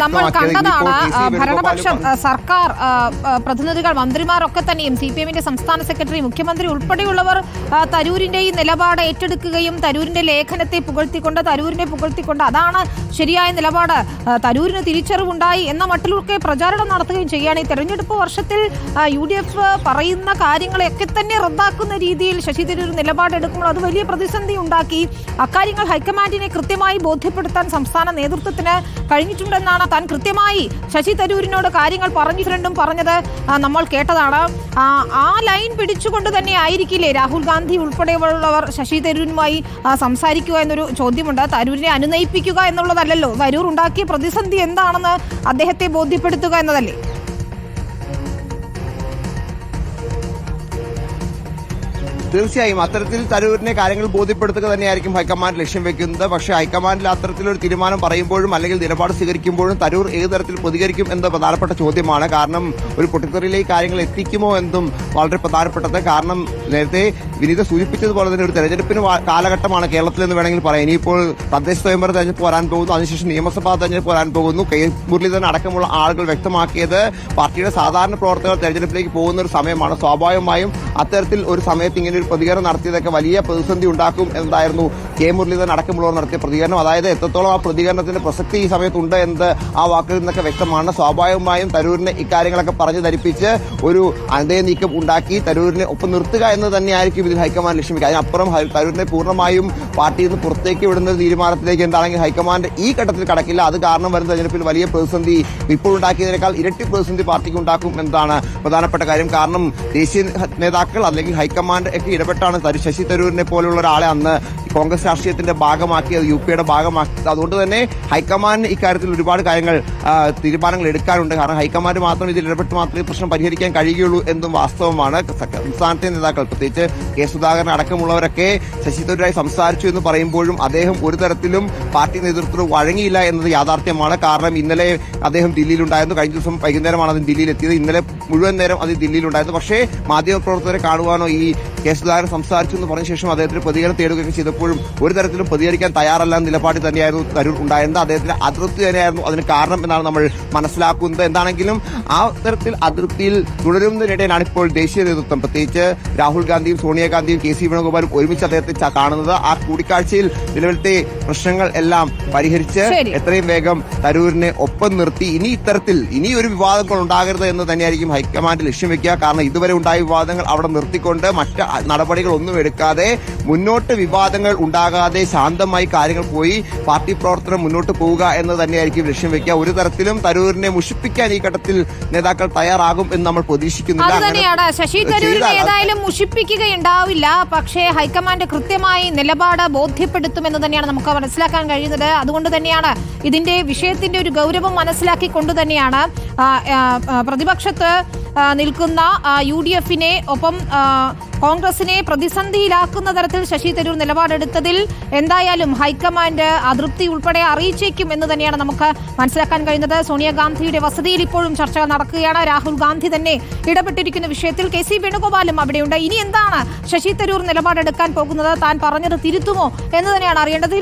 നമ്മൾ കണ്ടതാണ് ഭരണപക്ഷം സർക്കാർ പ്രതിനിധികൾ മന്ത്രിമാരൊക്കെ തന്നെയും സി പി എമ്മിന്റെ സംസ്ഥാന സെക്രട്ടറി മുഖ്യമന്ത്രി ഉൾപ്പെടെയുള്ളവർ തരൂരിന്റെ ഈ നിലപാട് ഏറ്റെടുക്കുകയും തരൂരിന്റെ ലേഖനത്തെ പുകഴ്ത്തിക്കൊണ്ട് തരൂരിനെ പുകഴ്ത്തിക്കൊണ്ട് അതാണ് ശരിയായ നിലപാട്. തരൂരിന് തിരിച്ചറിവുണ്ടായി എന്ന മട്ടിലൊക്കെ പ്രചാരണം നടത്തുകയും ചെയ്യുകയാണ്. ഈ തെരഞ്ഞെടുപ്പ് വർഷത്തിൽ യു ഡി എഫ് പറയുന്ന കാര്യങ്ങളെയൊക്കെ തന്നെ റദ്ദാക്കുന്ന രീതിയിൽ ശശി തരൂർ നിലപാടെടുക്കുമ്പോൾ അത് വലിയ പ്രതിസന്ധി ഉണ്ടാക്കി. അക്കാര്യങ്ങൾ ഹൈക്കമാൻഡിനെ കൃത്യമായി ബോധ്യപ്പെടുത്താൻ സംസ്ഥാന നേതൃത്വത്തിന് കഴിഞ്ഞിട്ടുണ്ടെന്നാണ് താൻ കൃത്യമായി ശശി തരൂരിനോട് കാര്യങ്ങൾ പറഞ്ഞിട്ടുണ്ടും പറഞ്ഞത് നമ്മൾ കേട്ടതാണ്. ആ, ലൈൻ പിടിച്ചുകൊണ്ട് തന്നെ ആയിരിക്കില്ലേ രാഹുൽ ഗാന്ധി ഉൾപ്പെടെയുള്ളവർ ശശി തരൂരുമായി സംസാരിക്കുക എന്നൊരു ചോദ്യമുണ്ട്. തരൂരിനെ അനുനയിപ്പിക്കുക എന്നുള്ളതല്ലല്ലോ. തരൂർ ഉണ്ടാക്കിയ പ്രതിസന്ധി എന്താണെന്ന് അദ്ദേഹത്തെ ബോധ്യപ്പെടുത്തുക എന്നതല്ലേ? തീർച്ചയായും അത്തരത്തിൽ തരൂരിനെ കാര്യങ്ങൾ ബോധ്യപ്പെടുത്തുക തന്നെയായിരിക്കും ഹൈക്കമാൻഡ് ലക്ഷ്യം വെക്കുന്നത്. പക്ഷേ ഹൈക്കമാൻഡിൽ അത്തരത്തിലൊരു തീരുമാനം പറയുമ്പോഴും അല്ലെങ്കിൽ നിലപാട് സ്വീകരിക്കുമ്പോഴും തരൂർ ഏത് തരത്തിൽ പ്രതികരിക്കും എന്ന പ്രധാനപ്പെട്ട ചോദ്യമാണ്. കാരണം ഒരു പൊട്ടിത്തെറിയിലേക്ക് കാര്യങ്ങൾ എത്തിക്കുമോ എന്നും വളരെ പ്രധാനപ്പെട്ടത്. കാരണം നേരത്തെ വിനീത സൂചിപ്പിച്ചതുപോലെ തന്നെ ഒരു തെരഞ്ഞെടുപ്പിന് കാലഘട്ടമാണ് കേരളത്തിൽ എന്ന് വേണമെങ്കിൽ പറയാം. ഇനിയിപ്പോൾ തദ്ദേശ സ്വയംഭരണ തെരഞ്ഞെടുപ്പ് വരാൻ പോകുന്നു. അതിനുശേഷം നിയമസഭാ തെരഞ്ഞെടുപ്പ് വരാൻ പോകുന്നു. കെ. മുരളീധരൻ അടക്കമുള്ള ആളുകൾ വ്യക്തമാക്കിയത് പാർട്ടിയുടെ സാധാരണ പ്രവർത്തകർ തെരഞ്ഞെടുപ്പിലേക്ക് പോകുന്ന ഒരു സമയമാണ്. സ്വാഭാവികമായും അത്തരത്തിൽ ഒരു സമയത്ത് ഇങ്ങനെ ഒരു പ്രതികരണം നടത്തിയതൊക്കെ വലിയ പ്രതിസന്ധി ഉണ്ടാക്കും എന്നതായിരുന്നു കെ മുരളീധരൻ അടക്കമുള്ളവർ നടത്തിയ പ്രതികരണം. അതായത് എത്രത്തോളം ആ പ്രതികരണത്തിന്റെ പ്രസക്തി ഈ സമയത്തുണ്ട് എന്ന് ആ വാക്കുകളിൽ നിന്നൊക്കെ വ്യക്തമാണ്. സ്വാഭാവികമായും തരൂരിനെ ഇക്കാര്യങ്ങളൊക്കെ പറഞ്ഞു ധരിപ്പിച്ച് ഒരു അന്തയ നീക്കം ഉണ്ടാക്കി തരൂരിനെ ഒപ്പം നിർത്തുക എന്ന് തന്നെയായിരിക്കും ഇതിൽ ഹൈക്കമാൻഡ് ലക്ഷ്യമിക്കുക അതിനപ്പുറം തരൂരിനെ പൂർണമായും പാർട്ടിയിൽ നിന്ന് പുറത്തേക്ക് വിടുന്ന ഒരു തീരുമാനത്തിലേക്ക് എന്താണെങ്കിൽ ഹൈക്കമാൻഡ് ഈ ഘട്ടത്തിൽ കടക്കില്ല. അത് കാരണം വരുന്ന തെരഞ്ഞെടുപ്പിൽ വലിയ പ്രതിസന്ധി ഇപ്പോൾ ഉണ്ടാക്കിയതിനേക്കാൾ ഇരട്ടി പ്രതിസന്ധി പാർട്ടിക്ക് ഉണ്ടാക്കും എന്നതാണ് പ്രധാനപ്പെട്ട കാര്യം. കാരണം ദേശീയ നേതാക്കൾ അല്ലെങ്കിൽ ഹൈക്കമാൻഡ് ഒക്കെ ഇടപെട്ടാണ് ശശി തരൂരിനെ പോലുള്ള ഒരാളെ അന്ന് കോൺഗ്രസ് രാഷ്ട്രീയത്തിന്റെ ഭാഗമാക്കിയത് യു പിയുടെ ഭാഗമാക്കിയത്. അതുകൊണ്ട് തന്നെ ഹൈക്കമാൻഡ് ഇക്കാര്യത്തിൽ ഒരുപാട് കാര്യങ്ങൾ തീരുമാനങ്ങൾ എടുക്കാനുണ്ട് കാരണം ഹൈക്കമാൻഡ് മാത്രം ഇതിൽ ഇടപെട്ട് മാത്രമേ പ്രശ്നം പരിഹരിക്കാൻ കഴിയുകയുള്ളൂ എന്നും വാസ്തവമാണ്. സംസ്ഥാനത്തെ നേതാക്കൾ പ്രത്യേകിച്ച് കെ സുധാകരൻ അടക്കമുള്ളവരൊക്കെ ശശി തരൂരായി സംസാരിച്ചു എന്ന് പറയുമ്പോഴും അദ്ദേഹം ഒരു തരത്തിലും പാർട്ടി നേതൃത്വം വഴങ്ങിയില്ല എന്നത് യാഥാർത്ഥ്യമാണ്. കാരണം ഇന്നലെ അദ്ദേഹം ദില്ലിയിലുണ്ടായിരുന്നു. കഴിഞ്ഞ ദിവസം വൈകുന്നേരമാണ് അതിന് ദില്ലിയിൽ എത്തിയത് ഇന്നലെ മുഴുവൻ നേരം അത് ദില്ലിയിലുണ്ടായിരുന്നു. പക്ഷേ മാധ്യമപ്രവർത്തകരെ കാണുവാനോ ഈ കെ സുധാകരൻ സംസാരിച്ചു എന്ന് പറഞ്ഞ ശേഷം അദ്ദേഹത്തിന് പ്രതികരണം തേടുകയൊക്കെ ചെയ്തപ്പോഴും ഒരു തരത്തിലും പ്രതികരിക്കാൻ തയ്യാറല്ല എന്ന നിലപാടിൽ തന്നെയായിരുന്നു തരൂർ ഉണ്ടായിരുന്നത്. അദ്ദേഹത്തിന്റെ അതൃപ്തി തന്നെയായിരുന്നു. അതിന് കാരണം എന്നാണ് നമ്മൾ മനസ്സിലാക്കുന്നത്. എന്താണെങ്കിലും ആ തരത്തിൽ അതൃപ്തിയിൽ തുടരുന്നതിനിടയിലാണ് ഇപ്പോൾ ദേശീയ നേതൃത്വം. പ്രത്യേകിച്ച് രാഹുൽ ഗാന്ധിയും സോണിയാഗാന്ധിയും കെ സി വേണുഗോപാലും ഒരുമിച്ച് അദ്ദേഹത്തെ കാണുന്നത്. ആ കൂടിക്കാഴ്ചയിൽ നിലവിലത്തെ പ്രശ്നങ്ങൾ എല്ലാം പരിഹരിച്ച്. എത്രയും വേഗം തരൂരിനെ ഒപ്പം നിർത്തി. ഇനി ഇത്തരത്തിൽ ഇനി ഒരു വിവാദങ്ങൾ ഉണ്ടാകരുത് എന്ന് തന്നെയായിരിക്കും ഹൈക്കമാൻഡ് ലക്ഷ്യം വെക്കുക. കാരണം ഇതുവരെ ഉണ്ടായ വിവാദങ്ങൾ അവിടെ നിർത്തിക്കൊണ്ട് മറ്റ് നടപടികൾ ഒന്നും എടുക്കാതെ മുന്നോട്ട് വിവാദങ്ങൾ ഉണ്ടാകാതെ ശാന്തമായി കാര്യങ്ങൾ പോയി പാർട്ടി പ്രവർത്തനം മുന്നോട്ട് പോവുക എന്ന് തന്നെയായിരിക്കും ലക്ഷ്യം വെക്കുക. ഒരു തരത്തിലും തരൂരിനെ മുഷിപ്പിക്കാൻ ഈ ഘട്ടത്തിൽ നേതാക്കൾ തയ്യാറാകും എന്ന് നമ്മൾ പ്രതീക്ഷിക്കുന്നില്ല. ശശി തരൂരിനെ ഏതായാലും മുഷിപ്പിക്കുകയുണ്ടാവില്ല. പക്ഷേ ഹൈക്കമാൻഡ് കൃത്യമായി നിലപാട് ബോധ്യപ്പെടുത്തുമെന്ന് തന്നെയാണ് നമുക്ക് മനസ്സിലാക്കാൻ കഴിയുന്നത്. അതുകൊണ്ട് തന്നെയാണ് ഇതിന്റെ വിഷയത്തിന്റെ ഒരു ഗൗരവം മനസ്സിലാക്കിക്കൊണ്ട് തന്നെയാണ് പ്രതിപക്ഷത്ത് നിൽക്കുന്ന യു ഡി എഫിനെ ഒപ്പം കോൺഗ്രസിനെ പ്രതിസന്ധിയിലാക്കുന്ന തരത്തിൽ ശശി തരൂർ നിലപാടെടുത്തതിൽ എന്തായാലും ഹൈക്കമാൻഡ് അതൃപ്തി ഉൾപ്പെടെ അറിയിച്ചേക്കും എന്ന് തന്നെയാണ് നമുക്ക് മനസ്സിലാക്കാൻ കഴിയുന്നത്. സോണിയാഗാന്ധിയുടെ വസതിയിൽ ഇപ്പോഴും ചർച്ച നടക്കുകയാണ്. രാഹുൽ ഗാന്ധി തന്നെ ഇടപെട്ടിരിക്കുന്ന വിഷയത്തിൽ കെ സി വേണുഗോപാലും അവിടെയുണ്ട്. ഇനി എന്താണ് ശശി തരൂർ നിലപാടെടുക്കാൻ പോകുന്നത്? താൻ പറഞ്ഞത് തിരുത്തുമോ എന്ന് തന്നെയാണ് അറിയേണ്ടത്.